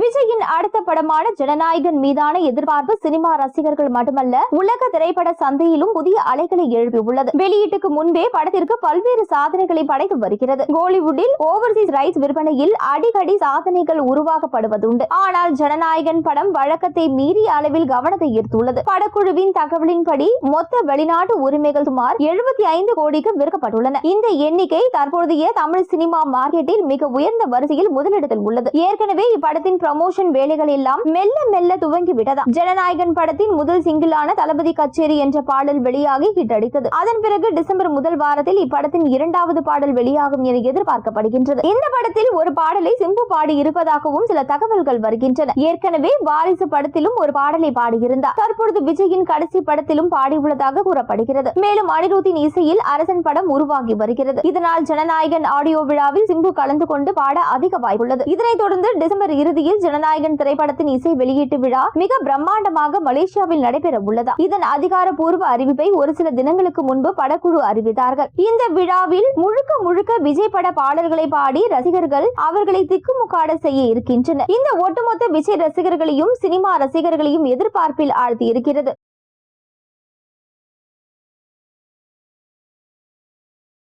விஜயின் அடுத்த படமான ஜனநாயகன் மீதான எதிர்பார்ப்பு சினிமா ரசிகர்கள் மட்டுமல்ல உலக திரைப்பட சந்தையிலும் புதிய அலைகளை எழுப்பியுள்ளது. வெளியீட்டுக்கு முன்பே படத்திற்கு பல்வேறு சாதனைகளை படைத்து வருகிறது. கோலிவுட்டில் ஓவர்சீஸ் ரைட்ஸ் விற்பனையில் அடிக்கடி சாதனைகள் உருவாக்கப்படுவதுண்டு. ஆனால் ஜனநாயகன் படம் வழக்கத்தை மீறிய அளவில் கவனத்தை ஈர்த்துள்ளது. படக்குழுவின் தகவலின்படி மொத்த வெளிநாட்டு உரிமைகள் சுமார் எழுபத்தி ஐந்து கோடிக்கு விற்கப்பட்டுள்ளன. இந்த எண்ணிக்கை தற்போதைய தமிழ் சினிமா மார்க்கெட்டில் மிக உயர்ந்த வரிசையில் முதலிடத்தில் உள்ளது. ஏற்கனவே இப்படத்தின் ப்ரமோஷன் வேலைகள் எல்லாம் மெல்ல மெல்ல துவங்கி விட்டதா? ஜனநாயகன் படத்தின் முதல் சிங்கிளான தளபதி கச்சேரி என்ற பாடல் வெளியாகி ஹிட் அடித்தது. அதன் பிறகு டிசம்பர் முதல் வாரத்தில் இப்படத்தின் இரண்டாவது பாடல் வெளியாகும் என எதிர்பார்க்கப்படுகின்றது. இந்த படத்தில் ஒரு பாடலை சிம்பு பாடி இருப்பதாகவும் சில தகவல்கள் வருகின்றன. ஏற்கனவே வாரிசு படத்திலும் ஒரு பாடலை பாடியிருந்தார் தற்பொழுது விஜயின் கடைசி படத்திலும் பாடியுள்ளதாக கூறப்படுகிறது. மேலும் அனிருத்தின் இசையில் அரசன் படம் உருவாகி வருகிறது. இதனால் ஜனநாயகன் ஆடியோ விழாவில் சிம்பு கலந்து கொண்டு பாட அதிக வாய்ப்புள்ளது. இதனைத் தொடர்ந்து டிசம்பர் இறுதியில் ஜனநாயகன் திரைப்படத்தின் இசை வெளியீட்டு விழா மிக பிரம்மாண்டமாக மலேசியாவில் நடைபெற உள்ளதா. இதன் அதிகாரப்பூர்வ அறிவிப்பை ஒரு சில தினங்களுக்கு முன்பு படக்குழு அறிவித்தார்கள். இந்த விழாவில் முழுக்க முழுக்க விஜய் பட பாடல்களை பாடி ரசிகர்கள் அவர்களை திக்குமுக்காட செய்ய இருக்கின்றனர். இந்த ஒட்டுமொத்த விஜய் ரசிகர்களையும் சினிமா ரசிகர்களையும் எதிர்பார்ப்பில் ஆழ்த்தி இருக்கிறது